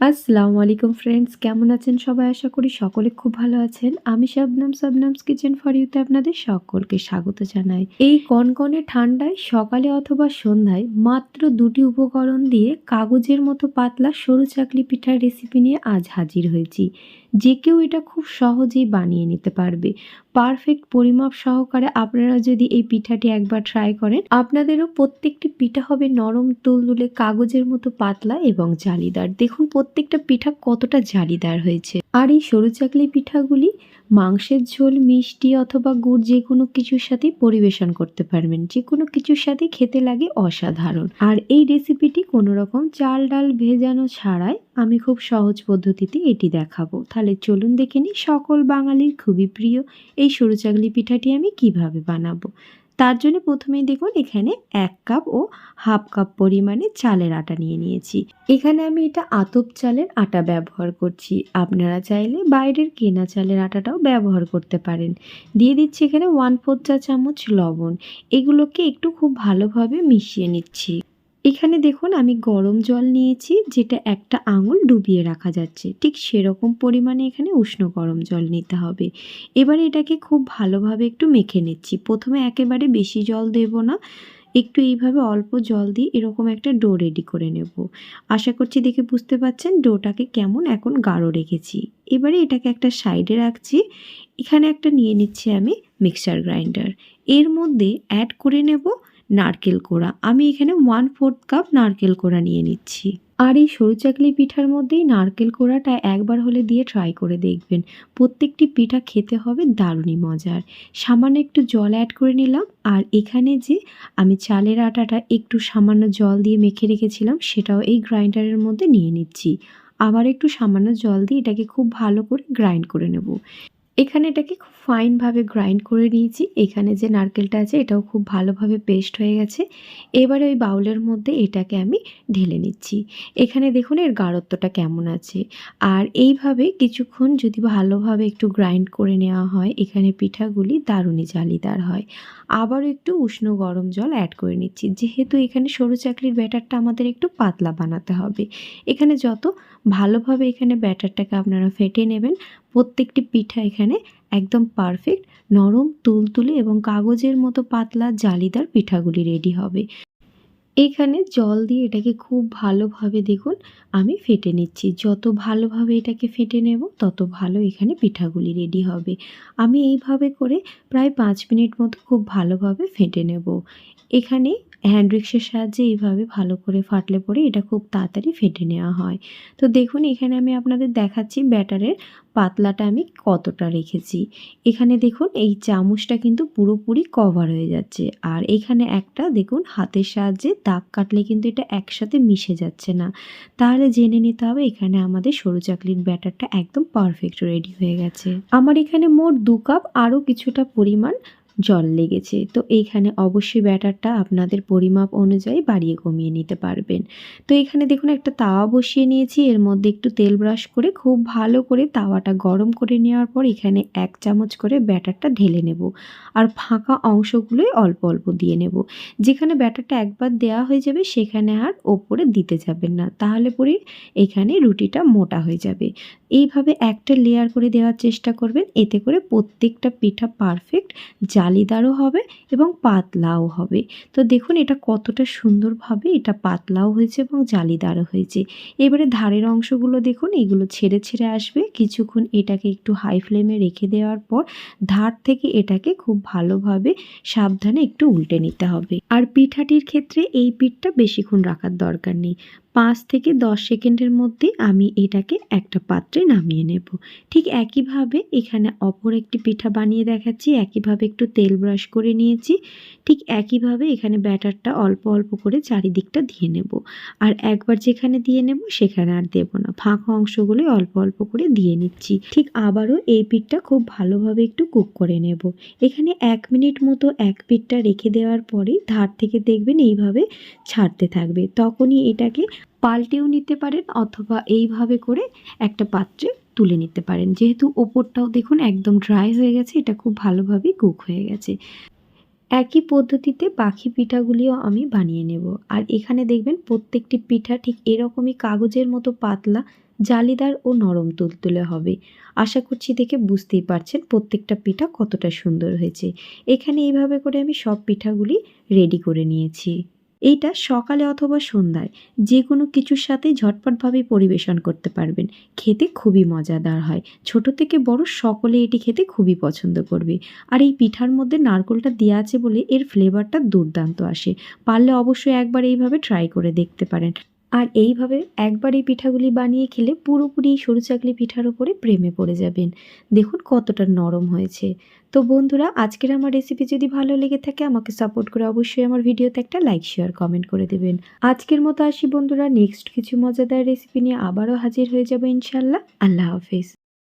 আসসালামু আলাইকুম ফ্রেন্ডস কেমন আছেন সবাই? আশা করি সকলে খুব ভালো আছেন। আমি শাবনাম, শাবনামস কিচেন ফর ইউতে আপনাদের সকলকে স্বাগত জানাই। এই কনকনে ঠান্ডায়, সকালে অথবা সন্ধ্যায় মাত্র দুটি উপকরণ দিয়ে কাগজের মতো পাতলা সরু চাকলি পিঠার রেসিপি নিয়ে আজ হাজির হয়েছি। যে কেউ এটা খুব সহজেই বানিয়ে নিতে পারবে। পারফেক্ট পরিমাপ সহকারে আপনারা যদি এই পিঠাটি একবার ট্রাই করেন, আপনাদেরও প্রত্যেকটি পিঠা হবে নরম তুলতুলে কাগজের মতো পাতলা এবং জালিদার। দেখুন প্রত্যেকটা পিঠা কতটা জালিদার হয়েছে। আর এই সরু চাকলি পিঠাগুলি মাংসের ঝোল, মিষ্টি অথবা গুড় যে কোনো কিছুর সাথে পরিবেশন করতে পারবেন। যে কোনো কিছুর সাথে খেতে লাগে অসাধারণ। আর এই রেসিপিটি কোনো রকম চাল ডাল ভেজানো ছাড়াই আমি খুব সহজ পদ্ধতিতে এটি দেখাবো। তাহলে চলুন দেখে নিই সকল বাঙালির খুবই প্রিয় এই সরু চাকলি পিঠাটি আমি কীভাবে বানাবো। তার জন্য প্রথমেই দেখুন এখানে এক কাপ ও হাফ কাপ পরিমাণে চালের আটা নিয়ে নিয়েছি। এখানে আমি এটা আতপ চালের আটা ব্যবহার করছি। আপনারা চাইলে বাইরের কেনা চালের আটাটাও ব্যবহার করতে পারেন। দিয়ে দিচ্ছি এখানে ওয়ান ফোর চা চামচ লবণ। এগুলোকে একটু খুব ভালোভাবে মিশিয়ে নিচ্ছি। এখানে দেখুন, আমি গরম জল নিয়েছি, যেটা একটা আঙুল ডুবিয়ে রাখা যাচ্ছে। ঠিক সেরকম পরিমাণে এখানে উষ্ণ গরম জল নিতে হবে। এবারে এটাকে খুব ভালোভাবে একটু মেখে নিচ্ছি। প্রথমে একেবারে বেশি জল দেব না। একটু এইভাবে অল্প জল দিয়ে এরকম একটা ডো রেডি করে নেব। আশা করছি দেখে বুঝতে পাচ্ছেন ডোটাকে কেমন এখন গাঢ় রেখেছি। এবারে এটাকে একটা সাইডে রাখছি। এখানে একটা নিয়ে নিচ্ছি আমি মিক্সার গ্রাইন্ডার। এর মধ্যে অ্যাড করে নেব নারকেল কোড়া। আমি এখানে ওয়ান ফোর্থ কাপ নারকেল কোড়া নিয়ে নিচ্ছি। আর এই সরু চাকলি পিঠার মধ্যেই নারকেল কোড়াটা একবার হলে দিয়ে ট্রাই করে দেখবেন। প্রত্যেকটি পিঠা খেতে হবে দারুণই মজার। সামান্য একটু জল অ্যাড করে নিলাম। আর এখানে যে আমি চালের আটাটা একটু সামান্য জল দিয়ে মেখে রেখেছিলাম, সেটাও এই গ্রাইন্ডারের মধ্যে নিয়ে নিচ্ছি। আবার একটু সামান্য জল দিয়ে এটাকে খুব ভালো করে গ্রাইন্ড করে নেব। এখানে এটাকে খুব ফাইনভাবে গ্রাইন্ড করে নিয়েছি। এখানে যে নারকেলটা আছে, এটাও খুব ভালোভাবে পেস্ট হয়ে গেছে। এবারে ওই বাউলের মধ্যে এটাকে আমি ঢেলে নিচ্ছি। এখানে দেখুন, এর গাঢ়ত্বটা কেমন আছে। আর এইভাবে কিছুক্ষণ যদি ভালোভাবে একটু গ্রাইন্ড করে নেওয়া হয়, এখানে পিঠাগুলি দারুণই জালিদার হয়। আবারও একটু উষ্ণ গরম জল অ্যাড করে নিচ্ছি। যেহেতু এখানে সরু চাকলির ব্যাটারটা আমাদের একটু পাতলা বানাতে হবে। এখানে যত ভালোভাবে এখানে ব্যাটারটাকে আপনারা ফেটে নেবেন। প্রত্যেকটি পিঠা এখানে একদম পারফেক্ট নরম, তুলতুলে এবং কাগজের মতো পাতলা, জালিদার পিঠাগুলি রেডি হবে। এখানে জল দিয়ে এটাকে খুব ভালোভাবে দেখুন, আমি ফেটে নিচ্ছি। যত ভালোভাবে এটাকে ফেটে নেব, তত ভালো এখানে পিঠাগুলি রেডি হবে। আমি এইভাবে করে প্রায় পাঁচ মিনিট মতো খুব ভালোভাবে ফেটে নেব। এখানে হ্যান্ড রিক্সের সাহায্যে এইভাবে ভালো করে ফাটলে পরে এটা খুব তাড়াতাড়ি ফেটে নেওয়া হয়। তো দেখুন, এখানে আমি আপনাদের দেখাচ্ছি ব্যাটারের পাতলাটা আমি কতটা রেখেছি। এখানে দেখুন, এই চামচটা কিন্তু পুরোপুরি কভার হয়ে যাচ্ছে। আর এখানে একটা দেখুন, হাতের সাহায্যে দাগ কাটলে কিন্তু এটা একসাথে মিশে যাচ্ছে না। তাহলে জেনে নিতে হবে, এখানে আমাদের সরু চাকলির ব্যাটারটা একদম পারফেক্ট রেডি হয়ে গেছে। আমার এখানে মোট দু কাপ আরও কিছুটা পরিমাণ জল লেগেছে। তো এইখানে অবশ্যই ব্যাটারটা আপনাদের পরিমাপ অনুযায়ী বাড়িয়ে কমিয়ে নিতে পারবেন। তো এখানে দেখুন একটা তাওয়া বসিয়ে নিয়েছি। এর মধ্যে একটু তেল ব্রাশ করে খুব ভালো করে তাওয়াটা গরম করে নেওয়ার পর এখানে এক চামচ করে ব্যাটারটা ঢেলে নেব। আর ফাঁকা অংশগুলোই অল্প অল্প দিয়ে নেব। যেখানে ব্যাটারটা একবার দেওয়া হয়ে যাবে সেখানে আর ওপরে দিতে যাবেন না। তাহলে পরে এখানে রুটিটা মোটা হয়ে যাবে। এইভাবে একটা লেয়ার করে দেওয়ার চেষ্টা করবেন। এতে করে প্রত্যেকটা পিঠা পারফেক্ট জালিদারও হবে এবং পাতলাও হবে। তো দেখুন এটা কতটা সুন্দরভাবে এটা পাতলাও হয়েছে এবং জালিদারও হয়েছে। এবারে ধারের অংশগুলো দেখুন, এগুলো ছেড়ে ছেড়ে আসবে। কিছুক্ষণ এটাকে একটু হাই ফ্লেমে রেখে দেওয়ার পর ধার থেকে এটাকে খুব ভালোভাবে সাবধানে একটু উল্টে নিতে হবে। আর পিঠাটির ক্ষেত্রে এই পিঠটা বেশিক্ষণ রাখার দরকার নেই। পাঁচ থেকে দশ সেকেন্ডের মধ্যে আমি এটাকে একটা পাত্রে নামিয়ে নেব। ঠিক একইভাবে এখানে অপর একটি পিঠা বানিয়ে দেখাচ্ছি, একইভাবে একটু তেল ব্রাশ করে নিয়েছি। ঠিক একইভাবে এখানে ব্যাটারটা অল্প অল্প করে চারিদিকটা দিয়ে নেব। আর একবার যেখানে দিয়ে নেব সেখানে আর দেব না। ফাঁকা অংশগুলো অল্প অল্প করে দিয়ে নিচ্ছি। ঠিক আবারও এই পিঠটা খুব ভালোভাবে একটু কুক করে নেব। এখানে এক মিনিট মতো এক পিঠটা রেখে দেওয়ার পরেই ধার থেকে দেখবেন এইভাবে ছাড়তে থাকবে। তখনই এটাকে পাল্টেও নিতে পারেন অথবা এইভাবে করে একটা পাত্রে তুলে নিতে পারেন। যেহেতু ওপরটাও দেখুন একদম ড্রাই হয়ে গেছে, এটা খুব ভালোভাবেই কুক হয়ে গেছে। একই পদ্ধতিতে বাকি পিঠাগুলিও আমি বানিয়ে নেব। আর এখানে দেখবেন প্রত্যেকটি পিঠা ঠিক এরকমই কাগজের মতো পাতলা, জালিদার ও নরম তুলতুলে হবে। আশা করছি দেখে বুঝতেই পারছেন প্রত্যেকটা পিঠা কতটা সুন্দর হয়েছে। এখানে এইভাবে করে আমি সব পিঠাগুলি রেডি করে নিয়েছি। এইটা সকালে অথবা সন্ধ্যায় যে কোনো কিছুর সাথে ঝটপটভাবে পরিবেশন করতে পারবেন। খেতে খুবই মজাদার হয়। ছোট থেকে বড় সকলে এটি খেতে খুবই পছন্দ করবে। আর এই পিঠার মধ্যে নারকোলটা দেওয়া আছে বলে এর ফ্লেভারটা দুর্দান্ত আসে। পারলে অবশ্যই একবার এইভাবে ট্রাই করে দেখতে পারেন। আর এইভাবে একবার এই পিঠাগুলি বানিয়ে খেলে পুরোপুরি সরু চাকলি পিঠার ওপরে প্রেমে পড়ে যাবেন। দেখুন কতটা নরম হয়েছে। তো বন্ধুরা, আজকের আমার রেসিপি যদি ভালো লেগে থাকে, আমাকে সাপোর্ট করে অবশ্যই আমার ভিডিওতে একটা লাইক শেয়ার কমেন্ট করে দেবেন। আজকের মতো আসি বন্ধুরা নেক্সট কিছু মজাদার রেসিপি নিয়ে আবারও হাজির হয়ে যাবে ইনশাল্লাহ আল্লাহ হাফিজ।